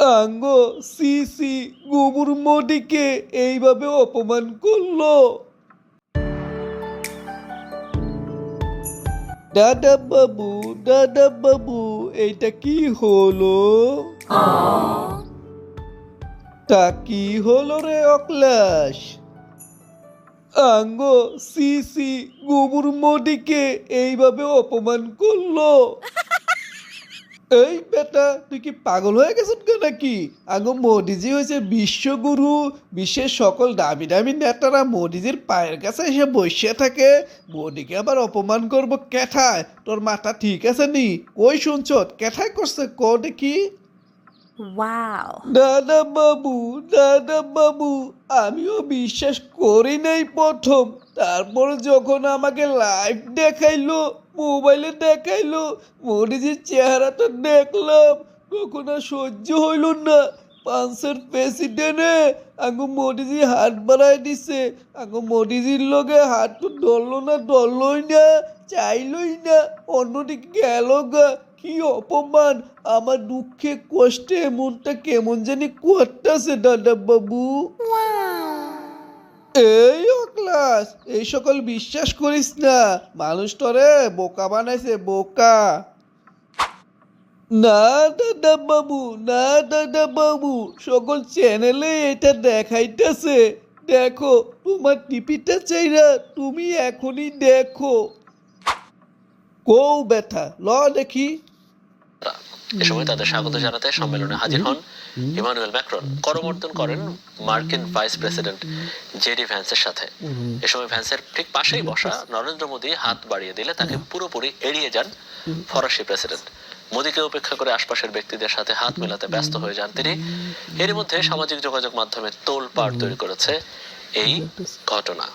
আঙ্গ C C গোবর মোদিকে এইভাবে অপমান করল। দাদা বাবু দাদা বাবু এইটা কি হলো? তা কি হলো রে অক্লাস আঙ্গ সি সি গোবর মোদিকে এইভাবে অপমান করল। এই বেটা তুই কি পাগল হয়ে গেছিস গো নাকি? আঙ্গ মোদিজি হয়েছে বিশ্বগুরু বিশ্বের সকল দামি দামি নেতারা মোদিজির পায়ের কাছে এসে বসে থাকে। মোদিকে আবার অপমান করব কেঠায় তোর মাথা ঠিক আছে নি? কই শুনছ? কেঠায় করছে ক দেখি. দাদা বাবু দাদা বাবু আমিও বিশ্বাস করি নাই প্রথম। তারপর যখন আমাকে লাইভ দেখাইলো মোবাইলে দেখাইলো মোদিজির চেহারাটা দেখলাম তখন আর সহ্য হইল না। পাঁচের প্রেসিডেন্টে আঙ্গু মোদিজি হাত বাড়াই দিছে। আঙ্গু মোদিজির লগে হাত তো ধরলো না ধরলই না চাইলই না। অন্যদিকে গেল গা কি অপমান। আমার দুঃখে কষ্টে মনটা কেমন জানি করতেছে দাদা বাবু। এই ক্লাস এই সকল বিশ্বাস করিস না। মানুষ তোরে বোকা বানাইছে, বোকা। না দাদা বাবু, না দাদা বাবু। সকল চ্যানেলে এটা দেখাইতেছে। দেখো, তোমার টিপিটা চাই না তুমি এখনই দেখো। কৌ ব্যথা, ল দেখি। তাদের স্বাগত জানাতে সম্মেলনে হাজির হন ইমানুয়েল ম্যাক্রন। করমর্দন করেন মার্কিন ভাইস প্রেসিডেন্ট জেডি ভ্যান্সের সাথে। ভ্যান্সের ঠিক পাশেই বসা নরেন্দ্র মোদী হাত বাড়িয়ে দিলে তাকে পুরোপুরি এড়িয়ে যান ফরাসি প্রেসিডেন্ট। মোদীকে উপেক্ষা করে আশপাশের ব্যক্তিদের সাথে হাত মেলাতে ব্যস্ত হয়ে যান তিনি। এর মধ্যে সামাজিক যোগাযোগ মাধ্যমে তোল পাড় তৈরি করেছে এই ঘটনা।